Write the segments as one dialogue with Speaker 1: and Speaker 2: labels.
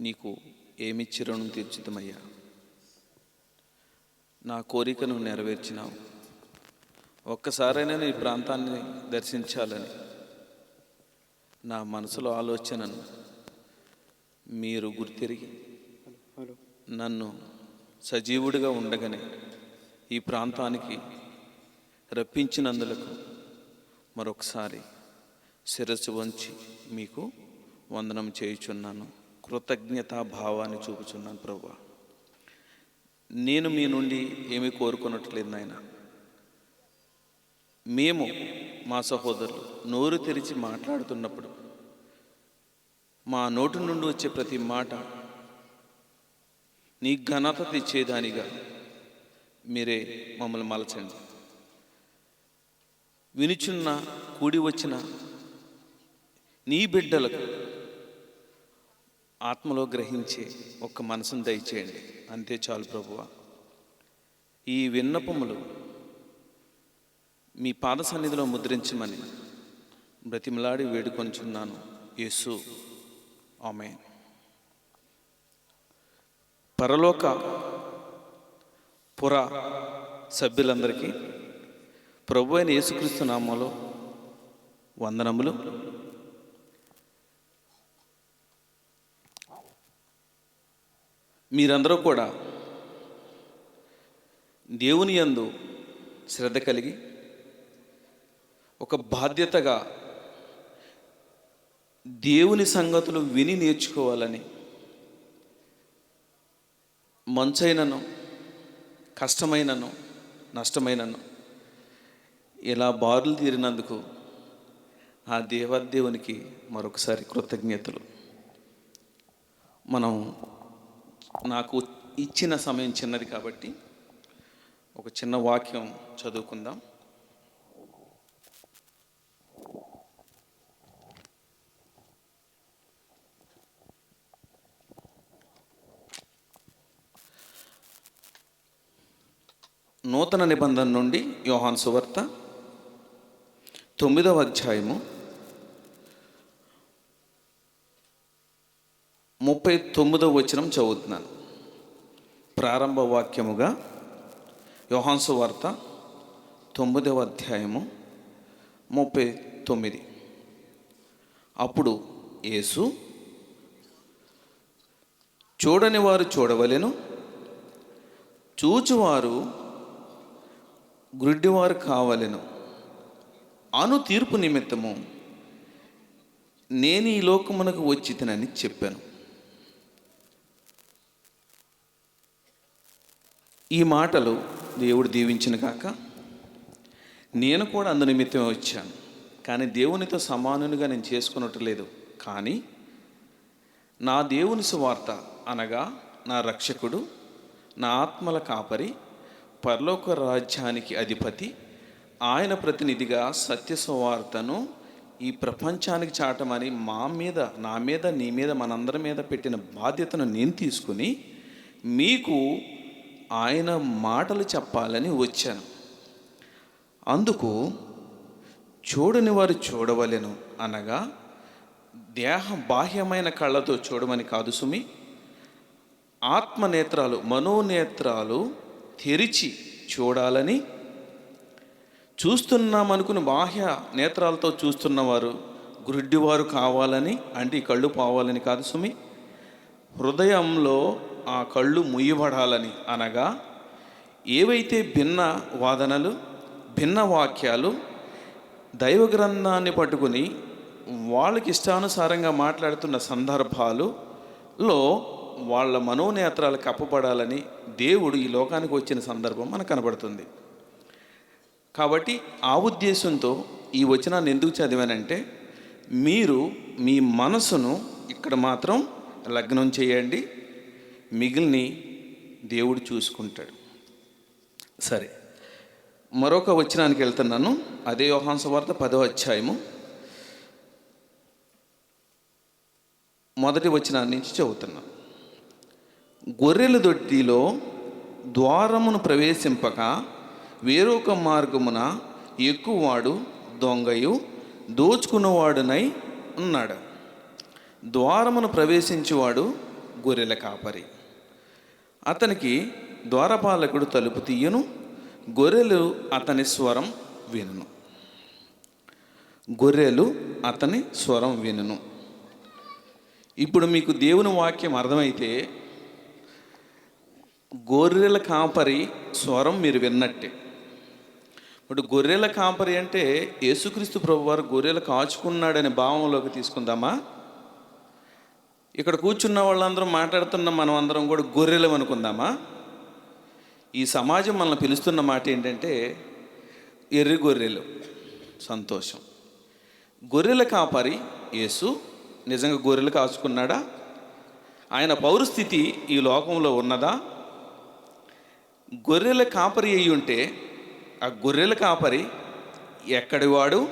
Speaker 1: నీకు ఏమిచ్చి రుణం తీర్చితమయ్యా నా కోరికను నెరవేర్చినావు. ఒక్కసారైనా నీ ప్రాంతాన్ని దర్శించాలని నా మనసులో ఆలోచనను మీరు గుర్తిరిగి నన్ను సజీవుడిగా ఉండగానే ఈ ప్రాంతానికి రప్పించినందులకు మరొకసారి శిరస్సు వంచి మీకు వందనం చేయుచున్నాను. కృతజ్ఞతా భావాన్ని చూపుచున్నాను ప్రభు. నేను మీ నుండి ఏమీ కోరుకున్నట్లేదు నాయన. మేము మా సహోదరులు నోరు తెరిచి మాట్లాడుతున్నప్పుడు మా నోటి నుండి వచ్చే ప్రతి మాట నీ ఘనత తెచ్చేదానిగా మీరే మమ్మల్ని మలచండి. వినుచున్న కూడి వచ్చిన నీ బిడ్డలకు ఆత్మలో గ్రహించే ఒక్క మనసును దయచేయండి. అంతే చాలు ప్రభువ. ఈ విన్నపములు మీ పాద సన్నిధిలో ముద్రించమని బ్రతిమలాడి వేడుకొంచున్నాను. యేసు. ఆమె పరలోక పుర సభ్యులందరికీ ప్రభు అయిన యేసుక్రీస్తు నామంలో వందనములు. మీరందరూ కూడా దేవుని యందు శ్రద్ధ కలిగి ఒక బాధ్యతగా దేవుని సంగతులు విని నేర్చుకోవాలని మంచైనను కష్టమైనను నష్టమైనను ఇలా బారులు తీరినందుకు ఆ దేవదేవునికి మరొకసారి కృతజ్ఞతలు. మనం నాకు ఇచ్చిన సమయం చిన్నది కాబట్టి ఒక చిన్న వాక్యం చదువుకుందాం. నూతన నిబంధన నుండి యోహాన్ సువార్త తొమ్మిదవ అధ్యాయము ముప్పై తొమ్మిదవ వచనం చదువుతున్నాను. ప్రారంభ వాక్యముగా యోహాన్సు వార్త తొమ్మిదవ అధ్యాయము ముప్పై తొమ్మిది. అప్పుడు యేసు చూడని వారు చూడవలెను చూచువారు గుడ్డివారు కావలెను. అను తీర్పు నిమిత్తము నేను ఈ లోకమునకు వచ్చి తినని చెప్పాను. ఈ మాటలు దేవుడు దీవించిన కాక నేను కూడా అందు నిమిత్తమే వచ్చాను. కానీ దేవునితో సమానునిగా నేను చేసుకున్నట్టు లేదు. కానీ నా దేవుని సువార్త అనగా నా రక్షకుడు నా ఆత్మల కాపరి పరలోక రాజ్యానికి అధిపతి ఆయన ప్రతినిధిగా సత్య సువార్తను ఈ ప్రపంచానికి చాటమని మా మీద నా మీద నీ మీద మనందరి మీద పెట్టిన బాధ్యతను నేను తీసుకుని మీకు ఆయన మాటలు చెప్పాలని వచ్చాను. అందుకు చూడని వారు చూడవలెను అనగా దేహ బాహ్యమైన కళ్ళతో చూడమని కాదు సుమి. ఆత్మనేత్రాలు మనోనేత్రాలు తెరిచి చూడాలని చూస్తున్నామనుకుని బాహ్య నేత్రాలతో చూస్తున్నవారు గురుడ్డివారు కావాలని అంటే ఈ కళ్ళు పోవాలని కాదు సుమి. హృదయంలో ఆ కళ్ళు ముయ్యబడాలని అనగా ఏవైతే భిన్న వాదనలు భిన్న వాక్యాలు దైవ గ్రంథాన్ని పట్టుకుని వాళ్ళకి ఇష్టానుసారంగా మాట్లాడుతున్న సందర్భాలులో వాళ్ళ మనోనేత్రాలు కప్పబడాలని దేవుడు ఈ లోకానికి వచ్చిన సందర్భం మనకు కనబడుతుంది. కాబట్టి ఆ ఉద్దేశంతో ఈ వచనాన్ని ఎందుకు చదివానంటే మీరు మీ మనసును ఇక్కడ మాత్రం లగ్నం చేయండి మిగిలిని దేవుడు చూసుకుంటాడు. సరే. మరొక వచనానికి వెళ్తున్నాను. అదే యోహాన్స వార్త పదో అధ్యాయము. మొదటి వచనాన్ని నుంచి చదువుతున్నాను. గొర్రెల దొడ్డిలో ద్వారమును ప్రవేశింపక వేరొక మార్గమున ఎక్కువవాడు దొంగయు దోచుకున్నవాడునై ఉన్నాడు. ద్వారమును ప్రవేశించేవాడు గొర్రెల కాపరి. అతనికి ద్వారపాలకుడు తలుపు తీయను గొర్రెలు అతని స్వరం వినును. గొర్రెలు అతని స్వరం వినును. ఇప్పుడు మీకు దేవుని వాక్యం అర్థమైతే గొర్రెల కాపరి స్వరం మీరు విన్నట్టే. ఇప్పుడు గొర్రెల కాపరి అంటే యేసుక్రీస్తు ప్రభువారు గొర్రెలు కాచుకున్నాడనే భావంలోకి తీసుకుందామా? ఇక్కడ కూర్చున్న వాళ్ళందరం మాట్లాడుతున్న మనం అందరం కూడా గొర్రెలం అనుకుందామా? ఈ సమాజం మనల్ని పిలుస్తున్న మాట ఏంటంటే ఎర్రి గొర్రెలు సంతోషం. గొర్రెల కాపరి యేసు నిజంగా గొర్రెలు కాచుకున్నాడా? ఆయన పౌరస్థితి ఈ లోకంలో ఉన్నదా? గొర్రెల కాపరి అయి ఉంటే ఆ గొర్రెల కాపరి ఎక్కడి వాడు?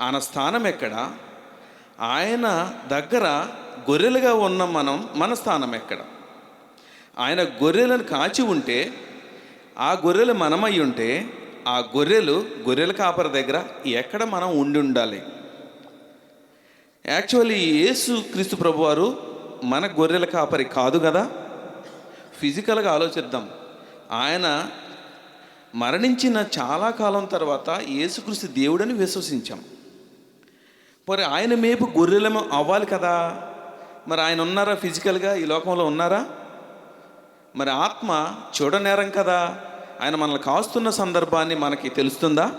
Speaker 1: ఆయన స్థానం ఎక్కడ? ఆయన దగ్గర గొర్రెలుగా ఉన్న మనం మన స్థానం ఎక్కడ? ఆయన గొర్రెలను కాచి ఉంటే ఆ గొర్రెలు మనమై ఉంటే ఆ గొర్రెలు గొర్రెల కాపరి దగ్గర ఎక్కడ మనం ఉండి ఉండాలి? యాక్చువల్లీ యేసు క్రీస్తు ప్రభువారు మన గొర్రెల కాపరి కాదు కదా? ఫిజికల్గా ఆలోచిద్దాం. ఆయన మరణించిన చాలా కాలం తర్వాత యేసుక్రీస్తు దేవుడని విశ్వసించాం. మరి ఆయన మేపు గొర్రెలము అవ్వాలి కదా? మరి ఆయన ఉన్నారా ఫిజికల్గా? ఈ లోకంలో ఉన్నారా? మరి ఆత్మ చూడనేరం కదా? ఆయన మనల్ని కాస్తున్న సందర్భాన్ని మనకి తెలుస్తుందా?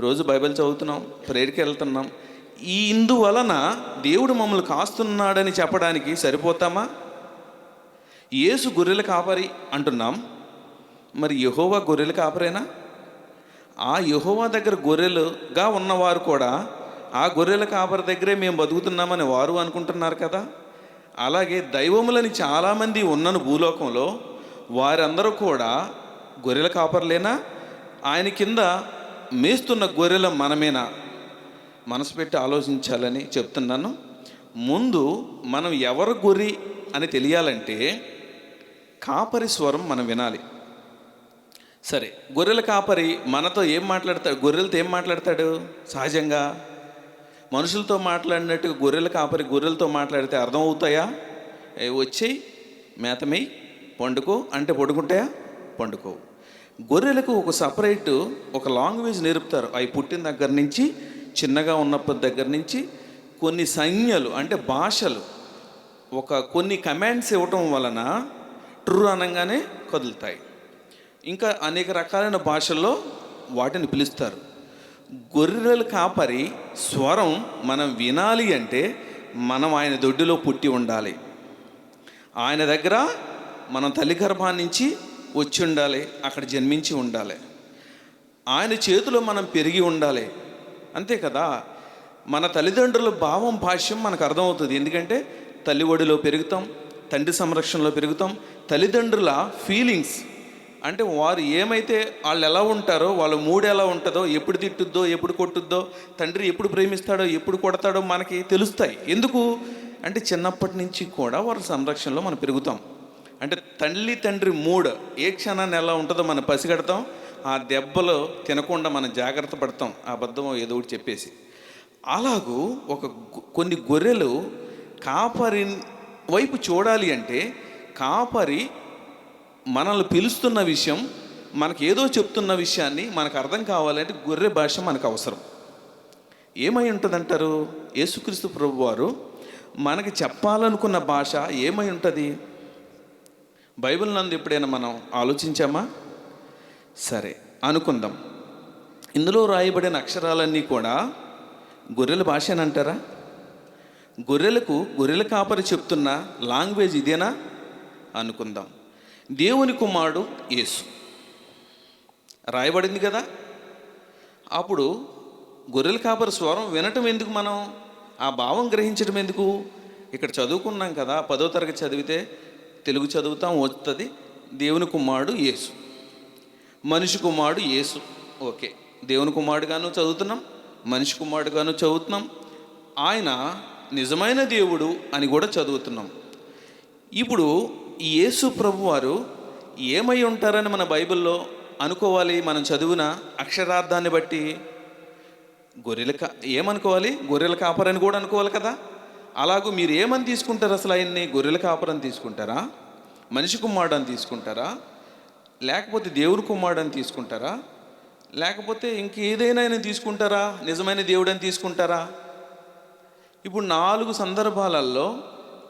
Speaker 1: రోజు బైబిల్ చదువుతున్నాం ప్రేయర్కి వెళ్తున్నాం. ఈ ఇందువలన దేవుడు మమ్మల్ని కాస్తున్నాడని చెప్పడానికి సరిపోతామా? యేసు గొర్రెల కాపరి అంటున్నాం. మరి యహోవా గొర్రెల కాపరేనా? ఆ యహోవా దగ్గర గొర్రెలుగా ఉన్నవారు కూడా ఆ గొర్రెల కాపరి దగ్గరే మేము బతుకుతున్నామని వారు అనుకుంటున్నారు కదా? అలాగే దైవములని చాలామంది ఉన్నను భూలోకంలో వారందరూ కూడా గొర్రెల కాపర్లేనా? ఆయన కింద మేస్తున్న గొర్రెల మనమేనా? మనసు పెట్టి ఆలోచించాలని చెప్తున్నాను. ముందు మనం ఎవరు గొర్రె అని తెలియాలంటే కాపరి స్వరం మనం వినాలి. సరే గొర్రెల కాపరి మనతో ఏం మాట్లాడతాడు గొర్రెలతో ఏం మాట్లాడతాడు? సహజంగా? మనుషులతో మాట్లాడినట్టుగా గొర్రెల కాపరి గొర్రెలతో మాట్లాడితే అర్థం అవుతాయా వచ్చి వచ్చేయి మేతమై పండుకో అంటే పడుకుంటాయా? పండుకో. గొర్రెలకు ఒక సపరేట్ ఒక లాంగ్వేజ్ నేర్పుతారు. అవి పుట్టిన దగ్గర నుంచి చిన్నగా ఉన్నప్పటి దగ్గర నుంచి కొన్ని సంజ్ఞలు అంటే భాషలు ఒక కొన్ని కమాండ్స్ ఇవ్వటం వలన ట్రూ అనగానే కదులుతాయి. ఇంకా అనేక రకాలైన భాషల్లో వాటిని పిలుస్తారు. గొర్రెల కాపరి స్వరం మనం వినాలి అంటే మనం ఆయన దొడ్డిలో పుట్టి ఉండాలి. ఆయన దగ్గర మనం తల్లి గర్భాన్నించి వచ్చి ఉండాలి అక్కడ జన్మించి ఉండాలి. ఆయన చేతిలో మనం పెరిగి ఉండాలి. అంతే కదా? మన తల్లిదండ్రుల భావం భాష్యం మనకు అర్థమవుతుంది. ఎందుకంటే తల్లి ఒడిలో పెరుగుతాం తండ్రి సంరక్షణలో పెరుగుతాం. తల్లిదండ్రుల ఫీలింగ్స్ అంటే వారు ఏమైతే వాళ్ళు ఎలా ఉంటారో వాళ్ళ మూడు ఎలా ఉంటుందో ఎప్పుడు తిట్టుద్దో ఎప్పుడు కొట్టుద్దో తండ్రి ఎప్పుడు ప్రేమిస్తాడో ఎప్పుడు కొడతాడో మనకి తెలుస్తాయి. ఎందుకు? అంటే చిన్నప్పటి నుంచి కూడా వారి సంరక్షణలో మనం పెరుగుతాం. అంటే తల్లి తండ్రి మూడ్ ఏ క్షణాన్ని ఎలా ఉంటుందో మనం పసిగడతాం. ఆ దెబ్బలు తినకుండా మనం జాగ్రత్త పడతాం. ఆ అబద్ధం ఏదో ఒకటి చెప్పేసి. అలాగూ ఒక కొన్ని గొర్రెలు కాపరి వైపు చూడాలి అంటే కాపరి మనల్ని పిలుస్తున్న విషయం మనకి ఏదో చెప్తున్న విషయాన్ని మనకు అర్థం కావాలంటే గొర్రె భాష మనకు అవసరం. ఏమై ఉంటుందంటారు? యేసుక్రీస్తు ప్రభు వారు మనకి చెప్పాలనుకున్న భాష ఏమై ఉంటుంది? బైబిల్ నందు ఎప్పుడైనా మనం ఆలోచించామా? సరే అనుకుందాం. ఇందులో రాయబడిన అక్షరాలన్నీ కూడా గొర్రెల భాష అని అంటారా? గొర్రెలకు గొర్రెల కాపరి చెప్తున్న లాంగ్వేజ్ ఇదేనా? అనుకుందాం. దేవుని కుమారుడు యేసు. రాయబడింది కదా? అప్పుడు గొర్రెల కాపరి స్వరం వినటం ఎందుకు మనం? ఆ భావం గ్రహించడం ఎందుకు? ఇక్కడ చదువుకున్నాం కదా పదో తరగతి చదివితే తెలుగు చదువుతాం వస్తుంది దేవుని కుమారుడు యేసు. మనిషి కుమారుడు యేసు. ఓకే. దేవుని కుమారుడుగాను చదువుతున్నాం మనిషి కుమారుడుగాను చదువుతున్నాం. ఆయన నిజమైన దేవుడు అని కూడా చదువుతున్నాం. ఇప్పుడు ఈ యేసు ప్రభు వారు ఏమై ఉంటారని మన బైబిల్లో అనుకోవాలి మనం చదివిన అక్షరార్థాన్ని బట్టి. గొర్రెల కా ఏమనుకోవాలి? గొర్రెల కాపరని కూడా అనుకోవాలి కదా? అలాగూ మీరు ఏమని తీసుకుంటారు అసలు ఆయన్ని? గొర్రెల కాపరని తీసుకుంటారా? మనిషి కుమారుడు తీసుకుంటారా? లేకపోతే దేవుని కుమారుడు తీసుకుంటారా? లేకపోతే ఇంకేదైనా ఆయన తీసుకుంటారా? నిజమైన దేవుడని తీసుకుంటారా? ఇప్పుడు నాలుగు సందర్భాలలో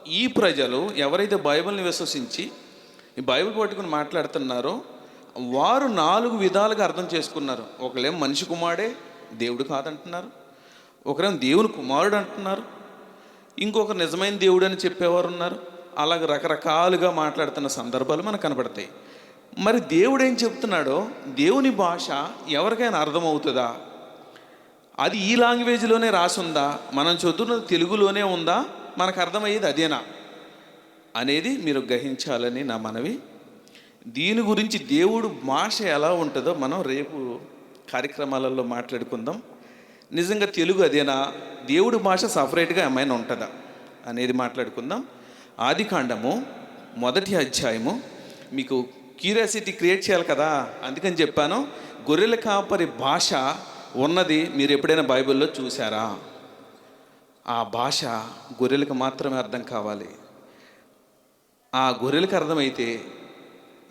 Speaker 1: ఈ ప్రజలు ఎవరైతే బైబిల్ని విశ్వసించి ఈ బైబిల్ పట్టుకుని మాట్లాడుతున్నారో వారు నాలుగు విధాలుగా అర్థం చేసుకున్నారు. ఒకళ్ళేం మనిషి కుమారుడే దేవుడు కాదంటున్నారు. ఒకరేం దేవుని కుమారుడు అంటున్నారు. ఇంకొకరు నిజమైన దేవుడు అని చెప్పేవారు ఉన్నారు అలాగే రకరకాలుగా మాట్లాడుతున్న సందర్భాలు మనకు కనపడతాయి మరి దేవుడు ఏం చెప్తున్నాడో దేవుని భాష ఎవరికైనా అర్థమవుతుందా? అది ఈ లాంగ్వేజ్లోనే రాసి ఉందా మనం చదువుతున్నది తెలుగులోనే ఉందా? మనకు అర్థమయ్యేది అదేనా? అనేది మీరు గ్రహించాలని నా మనవి. దీని గురించి దేవుడు భాష ఎలా ఉంటుందో మనం రేపు కార్యక్రమాలలో మాట్లాడుకుందాం. నిజంగా తెలుగు అదేనా? దేవుడు భాష సపరేట్గా ఏమైనా ఉంటుందా? అనేది మాట్లాడుకుందాం. ఆది కాండము మొదటి అధ్యాయము. మీకు క్యూరియాసిటీ క్రియేట్ చేయాలి కదా? అందుకని చెప్పాను. గొర్రెల కాపరి భాష ఉన్నది మీరు ఎప్పుడైనా బైబిల్లో చూసారా ఆ భాష గొర్రెలకు మాత్రమే అర్థం కావాలి. ఆ గొర్రెలకు అర్థమైతే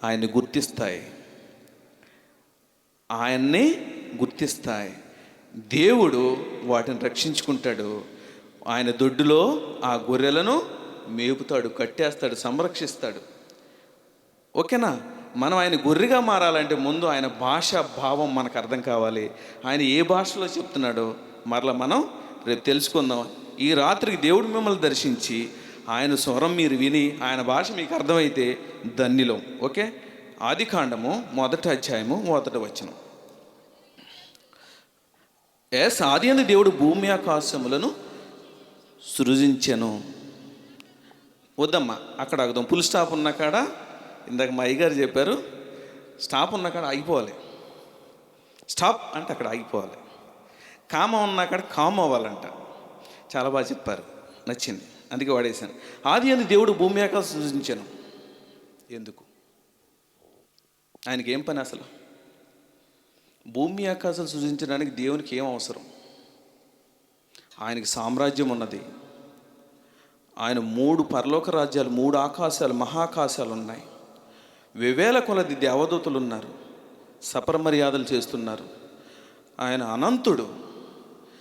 Speaker 1: ఆయన్ని గుర్తిస్తాయి. ఆయన్ని గుర్తిస్తాయి. దేవుడు వాటిని రక్షించుకుంటాడు. ఆయన దొడ్డులో ఆ గొర్రెలను మేపుతాడు కట్టేస్తాడు సంరక్షిస్తాడు. ఓకేనా? మనం ఆయన గొర్రెగా మారాలంటే ముందు ఆయన భాష భావం మనకు అర్థం కావాలి. ఆయన ఏ భాషలో చెప్తున్నాడో మరలా మనం రేపు తెలుసుకుందాం. ఈ రాత్రికి దేవుడు మిమ్మల్ని దర్శించి ఆయన స్వరం మీరు విని ఆయన భాష మీకు అర్థమైతే ధన్యులం ఓకే? ఆది కాండము మొదటి అధ్యాయము మొదటి వచనం. ఎస్ ఆది అని దేవుడు భూమి ఆకాశములను సృజించెను. వద్దమ్మా అక్కడ ఆగుదాం. ఫుల్ స్టాప్ ఉన్న కాడ ఇందాక మా అయ్యగారు చెప్పారు స్టాప్ ఉన్న కాడ ఆగిపోవాలి. స్టాప్ అంటే అక్కడ ఆగిపోవాలి. కామ ఉన్న కాడ కామ్ అవ్వాలంట. చాలా బాగా చెప్పారు. నచ్చింది. అందుకే వాడేశాను. ఆది అంది దేవుడు భూమి ఆకాశం సృజించాను. ఎందుకు? ఆయనకి ఏం పని అసలు? భూమి ఆకాశాలు సృజించడానికి దేవునికి ఏం అవసరం? ఆయనకి సామ్రాజ్యం ఉన్నది. ఆయన మూడు పరలోక రాజ్యాలు మూడు ఆకాశాలు మహాకాశాలు ఉన్నాయి. వివేల కొలది దేవదూతలు ఉన్నారు. సపరమర్యాదలు చేస్తున్నారు. ఆయన అనంతుడు.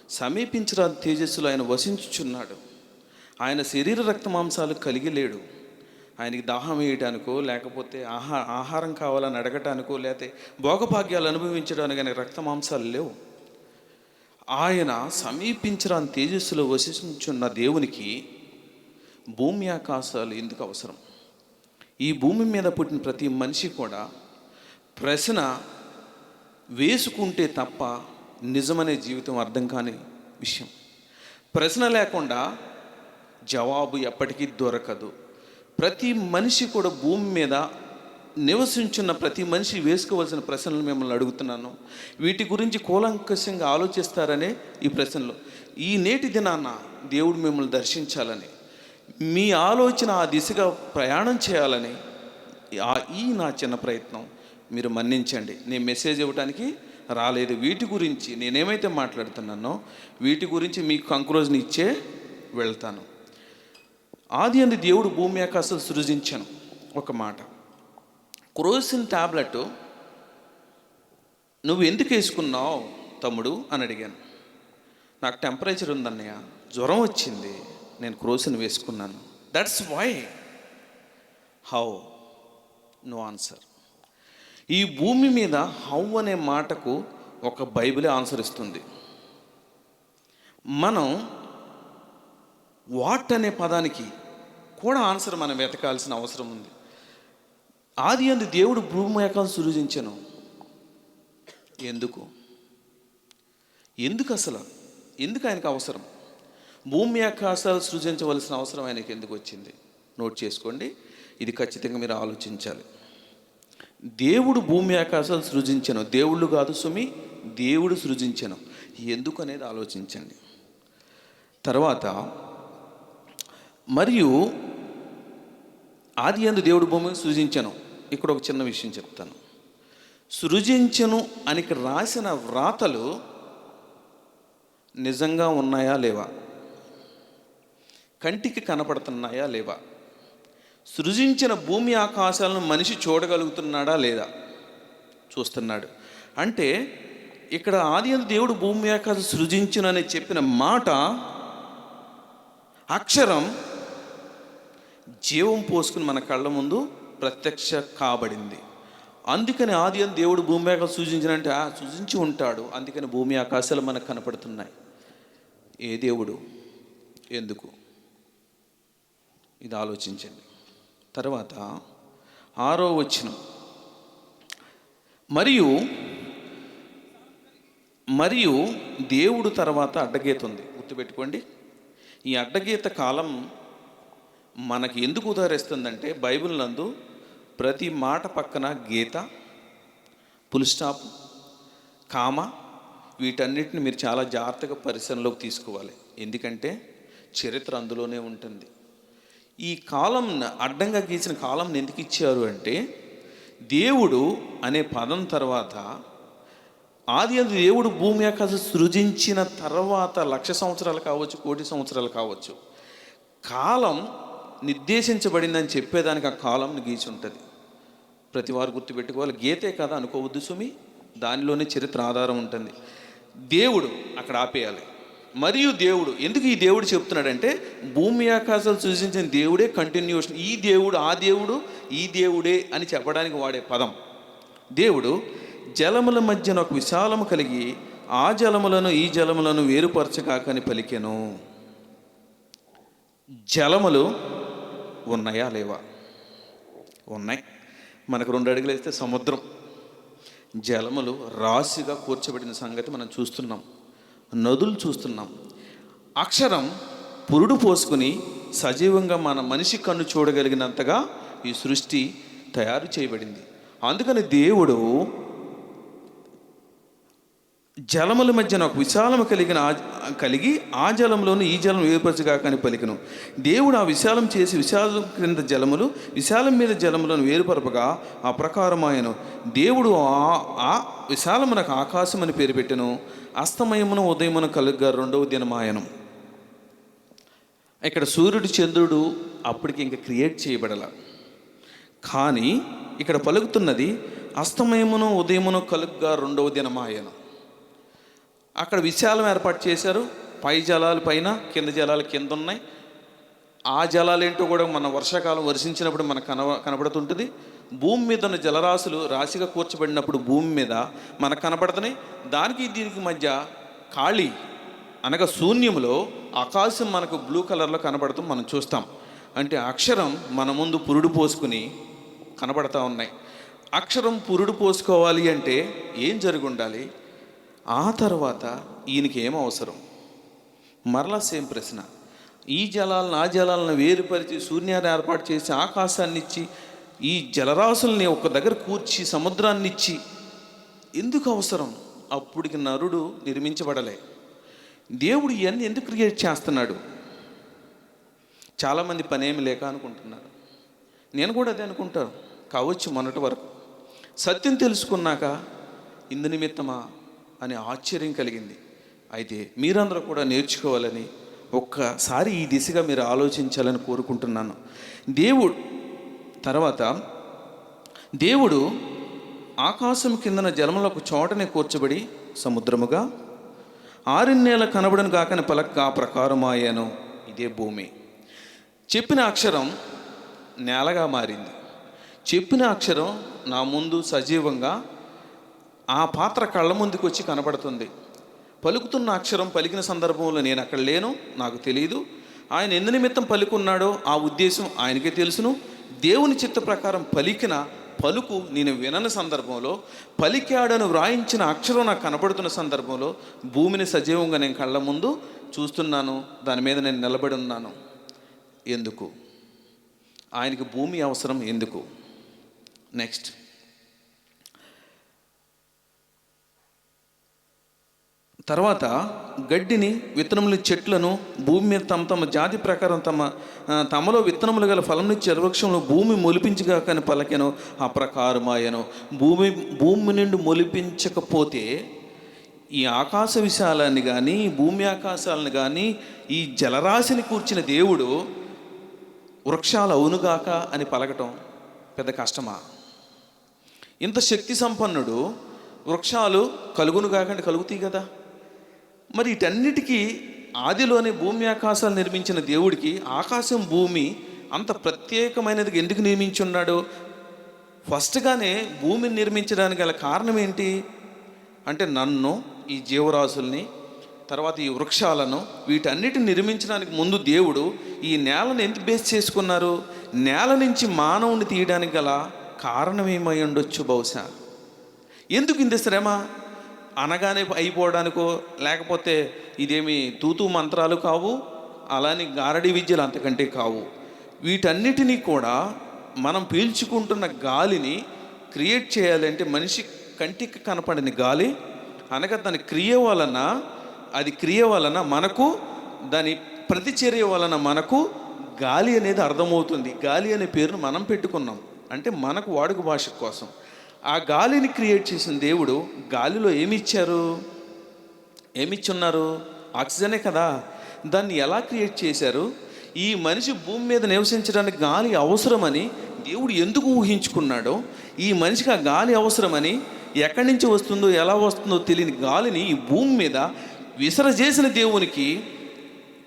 Speaker 1: సమీపించరా తేజస్సులో ఆయన వసించుచున్నాడు. ఆయన శరీర రక్త మాంసాలు కలిగి లేడు. ఆయనకి దాహం వేయటానికో లేకపోతే ఆహా ఆహారం కావాలని అడగటానికో లేకపోతే భోగభాగ్యాలు అనుభవించడానికి ఆయన రక్త మాంసాలు లేవు. ఆయన సమీపించరాని తేజస్సులో వసించున్న దేవునికి భూమి ఆకాశాలు ఎందుకు అవసరం? ఈ భూమి మీద పుట్టిన ప్రతి మనిషి కూడా ప్రశ్న వేసుకుంటే తప్ప నిజమనే జీవితం అర్థం కాని విషయం. ప్రశ్న లేకుండా జవాబు ఎప్పటికీ దొరకదు. ప్రతి మనిషి కూడా భూమి మీద నివసించున్న ప్రతి మనిషి వేసుకోవాల్సిన ప్రశ్నలు మిమ్మల్ని అడుగుతున్నాను. వీటి గురించి కూలంకషంగా ఆలోచిస్తారనే ఈ ప్రశ్నలు. ఈ నేటి దినాన దేవుడు మిమ్మల్ని దర్శించాలని మీ ఆలోచన ఆ దిశగా ప్రయాణం చేయాలని ఈ నా చిన్న ప్రయత్నం మీరు మన్నించండి. నేను మెసేజ్ ఇవ్వడానికి రాలేదు. వీటి గురించి నేనేమైతే మాట్లాడుతున్నానో వీటి గురించి మీకు కంక్లూజన్ ఇచ్చే వెళ్తాను. ఆది అంది దేవుడు భూమి ఆకాశాలు సృజించను. ఒక మాట. క్రోసిన్ టాబ్లెట్ నువ్వు ఎందుకు వేసుకున్నావు తమ్ముడు అని అడిగాను. నాకు టెంపరేచర్ ఉందన్నయ్య జ్వరం వచ్చింది నేను క్రోసిన్ వేసుకున్నాను. That's why how no answer ఈ భూమి మీద హౌ అనే మాటకు ఒక బైబిలే ఆన్సర్ ఇస్తుంది. మనం వాట్ అనే పదానికి కూడా ఆన్సర్ మనం వెతకాల్సిన అవసరం ఉంది. ఆది అందు దేవుడు భూమి సృజించను. ఎందుకు? ఎందుకు అసలు ఎందుకు ఆయనకు అవసరం? భూమి ఆకాశాలు సృజించవలసిన అవసరం ఆయనకి ఎందుకు వచ్చింది? నోట్ చేసుకోండి. ఇది ఖచ్చితంగా మీరు ఆలోచించాలి. దేవుడు భూమి ఆకాశాలు సృజించను. దేవుళ్ళు కాదు సుమి దేవుడు సృజించను. ఎందుకు అనేది ఆలోచించండి. తర్వాత మరియు ఆది అందు దేవుడు భూమిని సృజించను. ఇక్కడ ఒక చిన్న విషయం చెప్తాను. సృజించను అని రాసిన వ్రాతలు నిజంగా ఉన్నాయా లేవా? కంటికి కనపడుతున్నాయా లేవా? సృజించిన భూమి ఆకాశాలను మనిషి చూడగలుగుతున్నాడా లేదా? చూస్తున్నాడు. అంటే ఇక్కడ ఆది దేవుడు భూమి ఆకాశం సృజించునని చెప్పిన మాట అక్షరం జీవం పోసుకుని మన కళ్ళ ముందు ప్రత్యక్ష కాబడింది. అందుకని ఆది అని దేవుడు భూమి ఆకాశం సృజించినంటే ఆ ఉంటాడు. అందుకని భూమి ఆకాశాలు మనకు కనపడుతున్నాయి. ఏ దేవుడు? ఎందుకు? ఇది ఆలోచించండి. తర్వాత ఆరో వచనం. మరియు మరియు దేవుడు తర్వాత అడ్డగీత ఉంది. గుర్తుపెట్టుకోండి. ఈ అడ్డగీత కాలం మనకి ఎందుకు ఉదాహరిస్తుందంటే బైబిల్ నందు ప్రతి మాట పక్కన గీత పుల్స్టాప్ కామ వీటన్నిటిని మీరు చాలా జాగ్రత్తగా పరిశీలనలోకి తీసుకోవాలి. ఎందుకంటే చరిత్ర అందులోనే ఉంటుంది. ఈ కాలం అడ్డంగా గీసిన కాలంను ఎందుకు ఇచ్చారు అంటే దేవుడు అనే పదం తర్వాత ఆది అందు దేవుడు భూమి ఆకాశం సృజించిన తర్వాత లక్ష సంవత్సరాలు కావచ్చు కోటి సంవత్సరాలు కావచ్చు కాలం నిర్దేశించబడిందని చెప్పేదానికి ఆ కాలంని గీచి ఉంటుంది. ప్రతి వారు గుర్తుపెట్టుకోవాలి గీతే కదా అనుకోవద్దు సుమి దానిలోనే చరిత్ర ఆధారం ఉంటుంది. దేవుడు అక్కడ ఆపేయాలి. మరియు దేవుడు ఎందుకు ఈ దేవుడు చెప్తున్నాడంటే భూమి ఆకాశాలు సృజించిన దేవుడే కంటిన్యూషన్ ఈ దేవుడు ఆ దేవుడు ఈ దేవుడే అని చెప్పడానికి వాడే పదం. దేవుడు జలముల మధ్యన ఒక విశాలము కలిగి ఆ జలములను ఈ జలములను వేరుపరచకాకని పలికెను. జలములు ఉన్నాయా లేవా? ఉన్నాయి. మనకు రెండు అడుగులు వేస్తే సముద్రం. జలములు రాశిగా కూర్చోబెట్టిన సంగతి మనం చూస్తున్నాం. నదులు చూస్తున్నాం. అక్షరం పురుడు పోసుకుని సజీవంగా మన మనిషి కన్ను చూడగలిగినంతగా ఈ సృష్టి తయారు చేయబడింది. అందుకని దేవుడు జలముల మధ్యన ఒక విశాలము కలిగిన కలిగి ఆ జలంలోనూ ఈ జలం వేరుపరచగాకని పలికను. దేవుడు ఆ విశాలం చేసి విశాలం క్రింద జలములు విశాలం మీద జలములను వేరుపరపగా ఆ ప్రకారమాయను. దేవుడు ఆ ఆ విశాలమునకు ఆకాశం అని పేరు పెట్టెను. అస్తమయమును ఉదయమును కలుగ్గా రెండవ దినమాయనం. ఇక్కడ సూర్యుడు చంద్రుడు అప్పటికి ఇంకా క్రియేట్ చేయబడల. కానీ ఇక్కడ పలుకుతున్నది అస్తమయమును ఉదయమును కలుగ్గా రెండవ దినమాయనం. అక్కడ విశాలం ఏర్పాటు చేశారు. పై జలాలు పైన కింద జలాలు కింద ఉన్నాయి ఆ జలాలు ఏంటో కూడా మన వర్షాకాలం వర్షించినప్పుడు మనకు కన కనబడుతుంటుంది. భూమి మీద ఉన్న జలరాశులు రాశిగా కూర్చబడినప్పుడు భూమి మీద మనకు కనబడుతున్నాయి. దానికి దీనికి మధ్య ఖాళీ అనగా శూన్యంలో ఆకాశం మనకు బ్లూ కలర్లో కనబడుతూ మనం చూస్తాం. అంటే అక్షరం మన ముందు పురుడు పోసుకుని కనబడతా ఉన్నాయి. అక్షరం పురుడు పోసుకోవాలి అంటే ఏం జరిగి ఉండాలి ఆ తర్వాత ఈయనకి ఏం అవసరం? మరలా సేమ్ ప్రశ్న. ఈ జలాలను ఆ జలాలను వేరుపరిచి సూర్యాన్ని ఏర్పాటు చేసి ఆకాశాన్ని ఇచ్చి ఈ జలరాశుల్ని ఒక దగ్గర కూర్చి సముద్రాన్ని ఇచ్చి ఎందుకు అవసరం? అప్పటికి నరుడు నిర్మించబడలే. దేవుడు ఇవన్నీ ఎందుకు క్రియేట్ చేస్తున్నాడు? చాలామంది పనేమి లేక అనుకుంటున్నారు. నేను కూడా అదే అనుకుంటాను. కావచ్చు మొన్నటి వరకు. సత్యం తెలుసుకున్నాక ఇందు నిమిత్తమా? అనే ఆశ్చర్యం కలిగింది. అయితే మీరందరూ కూడా నేర్చుకోవాలని ఒక్కసారి ఈ దిశగా మీరు ఆలోచించాలని కోరుకుంటున్నాను. దేవుడు తర్వాత దేవుడు ఆకాశం కిందన జలములకు చోటనే కూర్చబడి సముద్రముగా ఆరిన్నేల కనబడను కాకని పలక ఆ ప్రకారమాయాను ఇదే భూమి. చెప్పిన అక్షరం నేలగా మారింది. చెప్పిన అక్షరం నా ముందు సజీవంగా ఆ పాత్ర కళ్ళ ముందుకు వచ్చి కనబడుతుంది. పలుకుతున్న అక్షరం పలికిన సందర్భంలో నేను అక్కడ లేను నాకు తెలియదు ఆయన ఎందు నిమిత్తం పలుకున్నాడో ఆ ఉద్దేశం ఆయనకే తెలుసును. దేవుని చిత్త ప్రకారం పలికిన పలుకు నేను వినని సందర్భంలో పలికాడను వ్రాయించిన అక్షరం నాకు కనబడుతున్న సందర్భంలో భూమిని సజీవంగా నేను కళ్ళ ముందు చూస్తున్నాను. దాని మీద నేను నిలబడి ఉన్నాను. ఎందుకు? ఆయనకి భూమి అవసరం ఎందుకు? నెక్స్ట్ తర్వాత గడ్డిని విత్తనములు చెట్లను భూమి మీద తమ తమ జాతి ప్రకారం తమ తమలో విత్తనములు గల ఫలంని వృక్షంలో భూమి మొలిపించగా కానీ పలకెను. ఆ ప్రకారమాయను. భూమి భూమి నుండి మొలిపించకపోతే ఈ ఆకాశ విశాలాన్ని కానీ భూమి ఆకాశాలను కానీ ఈ జలరాశిని కూర్చిన దేవుడు వృక్షాలు అవునుగాక అని పలకటం పెద్ద కష్టమా? ఇంత శక్తి సంపన్నుడు వృక్షాలు కలుగును కాకండి కలుగుతాయి కదా? మరి వీటన్నిటికీ ఆదిలోనే భూమి ఆకాశాలు నిర్మించిన దేవుడికి ఆకాశం భూమి అంత ప్రత్యేకమైనది ఎందుకు నిర్మించి ఉన్నాడు ఫస్ట్గానే భూమిని నిర్మించడానికి గల కారణం ఏంటి? అంటే నన్ను ఈ జీవరాశుల్ని తర్వాత ఈ వృక్షాలను వీటన్నిటిని నిర్మించడానికి ముందు దేవుడు ఈ నేలను ఎంత బేస్ చేసుకున్నారు? నేల నుంచి మానవుని తీయడానికి గల కారణం ఏమై ఉండొచ్చు బహుశా? ఎందుకు ఇంత శ్రమ? అనగానే అయిపోవడానికో లేకపోతే ఇదేమి తూతూ మంత్రాలు కావు అలానే గారడి విద్యలు అంతకంటే కావు. వీటన్నిటినీ కూడా మనం పీల్చుకుంటున్న గాలిని క్రియేట్ చేయాలంటే మనిషి కంటికి కనపడని గాలి అనగా దాని క్రియ వలన అది క్రియ వలన మనకు దాని ప్రతిచర్య వలన మనకు గాలి అనేది అర్థమవుతుంది. గాలి అనే పేరును మనం పెట్టుకున్నాం. అంటే మనకు వాడుక భాష కోసం. ఆ గాలిని క్రియేట్ చేసిన దేవుడు గాలిలో ఏమి ఇచ్చారు ఏమిచ్చున్నారు? ఆక్సిజనే కదా. దాన్ని ఎలా క్రియేట్ చేశారు? ఈ మనిషి భూమి మీద నివసించడానికి గాలి అవసరమని దేవుడు ఎందుకు ఊహించుకున్నాడో ఈ మనిషికి ఆ గాలి అవసరమని ఎక్కడి నుంచి వస్తుందో ఎలా వస్తుందో తెలియని గాలిని ఈ భూమి మీద విసరజేసిన దేవునికి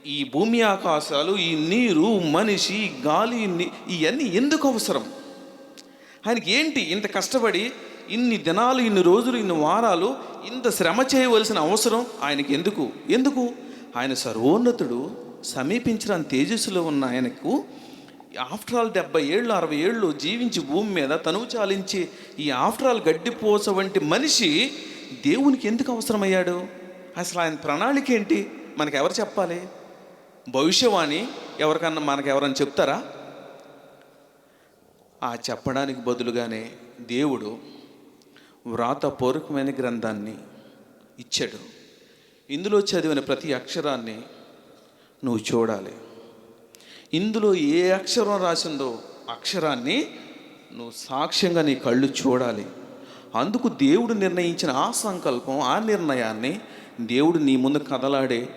Speaker 1: ఈ భూమి ఆకాశాలు ఈ నీరు మనిషి గాలి ఇవన్నీ ఎందుకు అవసరం? ఆయనకి ఏంటి ఇంత కష్టపడి ఇన్ని దినాలు ఇన్ని రోజులు ఇన్ని వారాలు ఇంత శ్రమ చేయవలసిన అవసరం ఆయనకి ఎందుకు? ఎందుకు? ఆయన సర్వోన్నతుడు సమీపించిన తేజస్సులో ఉన్న ఆయనకు ఆఫ్టర్ ఆల్ డెబ్బై ఏళ్ళు అరవై ఏళ్ళు జీవించి భూమి మీద తనువు చాలించి ఈ ఆఫ్టర్ ఆల్ గడ్డిపోస వంటి మనిషి దేవునికి ఎందుకు అవసరమయ్యాడు? అసలు ఆయన ప్రణాళిక ఏంటి? మనకెవరు చెప్పాలి? భవిష్యవాణి ఎవరికన్నా మనకెవరని చెప్తారా? ఆ చెప్పడానికి బదులుగానే దేవుడు వ్రాతపూర్వకమైన గ్రంథాన్ని ఇచ్చాడు. ఇందులో చదివిన ప్రతి అక్షరాన్ని నువ్వు చూడాలి. ఇందులో ఏ అక్షరం రాసిందో అక్షరాన్ని నువ్వు సాక్ష్యంగా నీ కళ్ళు చూడాలి. అందుకు దేవుడు నిర్ణయించిన ఆ సంకల్పం ఆ నిర్ణయాన్ని దేవుడు నీ ముందు కదలాడే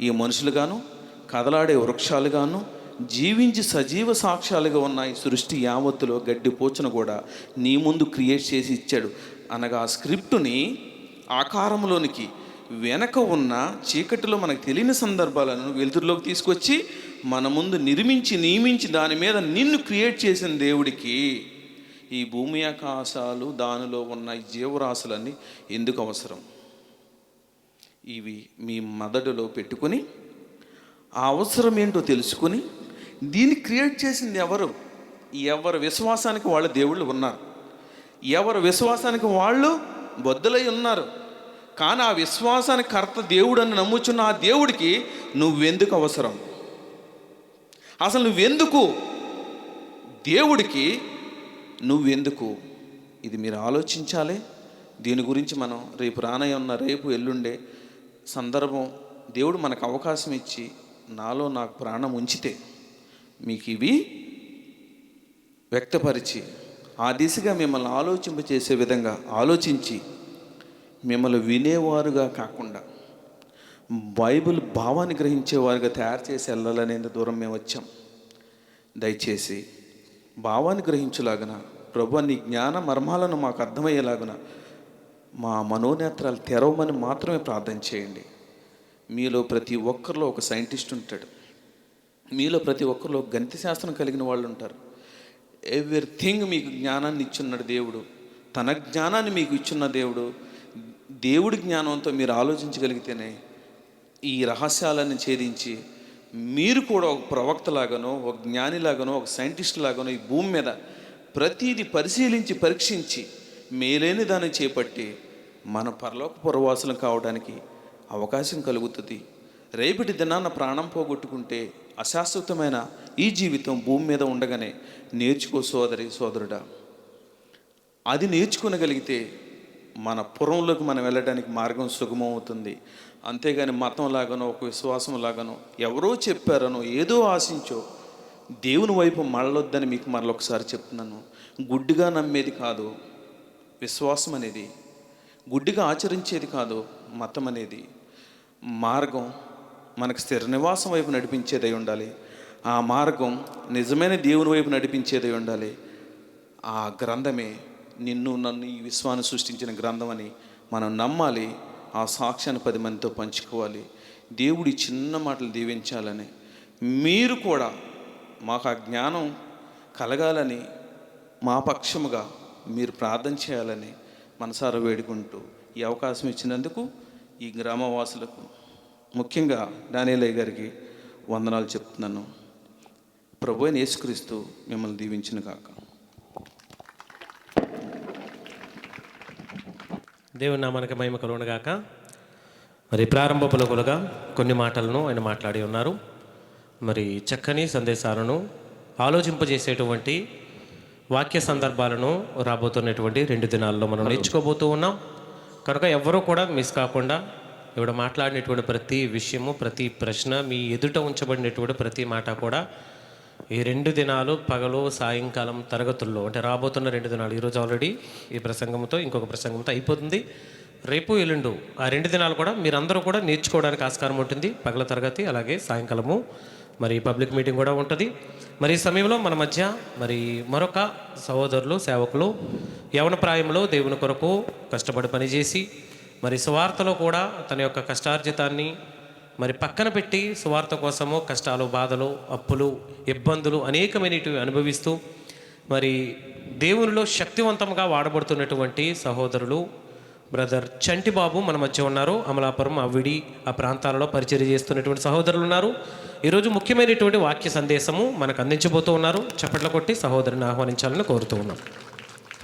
Speaker 1: ఈ మనుషులుగాను కదలాడే వృక్షాలుగాను జీవించి సజీవ సాక్ష్యాలుగా ఉన్న ఈ సృష్టి యావత్తులో గడ్డి పోచను కూడా నీ ముందు క్రియేట్ చేసి ఇచ్చాడు. అనగా ఆ స్క్రిప్టుని ఆకారంలోనికి వెనక ఉన్న చీకటిలో మనకు తెలియని సందర్భాలను వెలుతురులోకి తీసుకొచ్చి మన ముందు నిర్మించి నియమించి దాని మీద నిన్ను క్రియేట్ చేసిన దేవుడికి ఈ భూమి ఆకాశాలు దానిలో ఉన్న జీవరాశులన్నీ ఎందుకు అవసరం? ఇవి మీ మదడులో పెట్టుకొని ఆ అవసరం ఏంటో తెలుసుకొని దీన్ని క్రియేట్ చేసింది ఎవరు? ఎవరి విశ్వాసానికి వాళ్ళు దేవుళ్ళు ఉన్నారు. ఎవరి విశ్వాసానికి వాళ్ళు బొద్దులై ఉన్నారు. కానీ ఆ విశ్వాసానికి కర్త దేవుడు అని నమ్ముచున్న ఆ దేవుడికి నువ్వెందుకు అవసరం? అసలు నువ్వెందుకు? దేవుడికి నువ్వెందుకు? ఇది మీరు ఆలోచించాలి. దీని గురించి మనం రేపు రానయ్య ఉన్న రేపు ఎల్లుండే సందర్భం దేవుడు మనకు అవకాశం ఇచ్చి నాలో నాకు ప్రాణం ఉంచితే మీకు ఇవి వ్యక్తపరిచి ఆ దిశగా మిమ్మల్ని ఆలోచింపచేసే విధంగా ఆలోచించి మిమ్మల్ని వినేవారుగా కాకుండా బైబిల్ భావాన్ని గ్రహించేవారుగా తయారు చేసి వెళ్ళాలనేంత దూరం మేము వచ్చాం. దయచేసి భావాన్ని గ్రహించలాగన ప్రభు నీ జ్ఞాన మర్మాలను మాకు అర్థమయ్యేలాగున మా మనోనేత్రాలు తెరవమని మాత్రమే ప్రార్థన చేయండి. మీలో ప్రతి ఒక్కరిలో ఒక సైంటిస్ట్ ఉంటాడు. మీలో ప్రతి ఒక్కరిలో గణిత శాస్త్రం కలిగిన వాళ్ళు ఉంటారు. ఎవ్రీథింగ్ మీకు జ్ఞానాన్ని ఇచ్చున్నాడు దేవుడు. తన జ్ఞానాన్ని మీకు ఇచ్చున్న దేవుడు. దేవుడి జ్ఞానంతో మీరు ఆలోచించగలిగితేనే ఈ రహస్యాలను ఛేదించి మీరు కూడా ఒక ప్రవక్తలాగానో ఒక జ్ఞానిలాగానో ఒక సైంటిస్ట్ లాగానో ఈ భూమి మీద ప్రతీది పరిశీలించి పరీక్షించి మేలేని దాన్ని చేపట్టి మన పరలోక పురవాసులం కావడానికి అవకాశం కలుగుతుంది. రేపటి దినాన ప్రాణం పోగొట్టుకుంటే అశాశ్వతమైన ఈ జీవితం భూమి మీద ఉండగానే నేర్చుకో సోదరి సోదరుడా. అది నేర్చుకునగలిగితే మన పురంలోకి మనం వెళ్ళడానికి మార్గం సుగమం అవుతుంది అంతేగాని మతం లాగానో ఒక విశ్వాసం లాగానో ఎవరో చెప్పారనో ఏదో ఆశించో దేవుని వైపు మళ్ళొద్దని మీకు మరొకసారి చెప్తున్నాను. గుడ్డిగా నమ్మేది కాదు విశ్వాసం అనేది. గుడ్డిగా ఆచరించేది కాదు మతం అనేది. మార్గం మనకు స్థిర నివాసం వైపు నడిపించేదై ఉండాలి. ఆ మార్గం నిజమైన దేవుని వైపు నడిపించేదై ఉండాలి. ఆ గ్రంథమే నిన్ను నన్ను ఈ విశ్వాన్ని సృష్టించిన గ్రంథం అని మనం నమ్మాలి. ఆ సాక్ష్యాన్ని పది మందితో పంచుకోవాలి. దేవుడి చిన్న మాటలు దీవించాలని. మీరు కూడా మాకు ఆ జ్ఞానం కలగాలని మా పక్షముగా మీరు ప్రార్థన చేయాలని మనసారా వేడుకుంటూ ఈ అవకాశం ఇచ్చినందుకు ఈ గ్రామవాసులకు ముఖ్యంగా డానియలయ్య గారికి వందనాలు చెప్తున్నాను. ప్రభు అయిన యేసుక్రీస్తు మిమ్మల్ని దీవించిన కాక
Speaker 2: దేవుని నామానికి మహిమ కలుగునుగాక మరి ప్రారంభ పలుకులుగా కొన్ని మాటలను ఆయన మాట్లాడి ఉన్నారు. మరి చక్కని సందేశాలను ఆలోచింపజేసేటువంటి వాక్య సందర్భాలను రాబోతున్నటువంటి రెండు దినాల్లో మనం నేర్చుకోబోతూ ఉన్నాం. కనుక ఎవరూ కూడా మిస్ కాకుండా ఇవిడ మాట్లాడినటువంటి ప్రతి విషయము ప్రతి ప్రశ్న మీ ఎదుట ఉంచబడినటువంటి ప్రతి మాట కూడా ఈ రెండు దినాలు పగలు సాయంకాలం తరగతుల్లో అంటే రాబోతున్న రెండు దినాలు. ఈరోజు ఆల్రెడీ ఈ ప్రసంగంతో ఇంకొక ప్రసంగంతో అయిపోతుంది. రేపు ఎల్లుండు ఆ రెండు దినాలు కూడా మీరందరూ కూడా నేర్చుకోవడానికి ఆస్కారం ఉంటుంది. పగల తరగతి అలాగే సాయంకాలము. మరి పబ్లిక్ మీటింగ్ కూడా ఉంటుంది. మరి ఈ సమయంలో మన మధ్య మరి మరొక సహోదరులు సేవకులు యవన ప్రాయంలో దేవుని కొరకు కష్టపడి పనిచేసి మరి సువార్తలో కూడా తన యొక్క కష్టార్జితాన్ని మరి పక్కన పెట్టి సువార్త కోసము కష్టాలు బాధలు అప్పులు ఇబ్బందులు అనేకమైనటివి అనుభవిస్తూ మరి దేవునిలో శక్తివంతంగా వాడబడుతున్నటువంటి సహోదరులు బ్రదర్ చంటి బాబు మన మధ్య ఉన్నారు. అమలాపురం అవిడి ఆ ప్రాంతాలలో పరిచయం చేస్తున్నటువంటి సహోదరులు ఉన్నారు. ఈరోజు ముఖ్యమైనటువంటి వాక్య సందేశము మనకు అందించబోతూ ఉన్నారు. చప్పట్ల కొట్టి సహోదరుని ఆహ్వానించాలని కోరుతూ ఉన్నాం.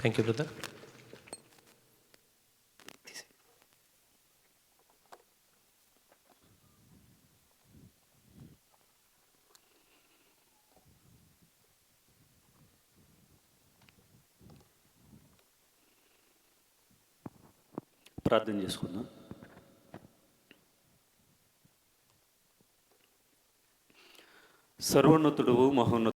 Speaker 2: థ్యాంక్ యూ బ్రదర్
Speaker 3: ప్రార్థన చేసుకుందాం. సర్వోన్నతుడు మహోన్నతుడు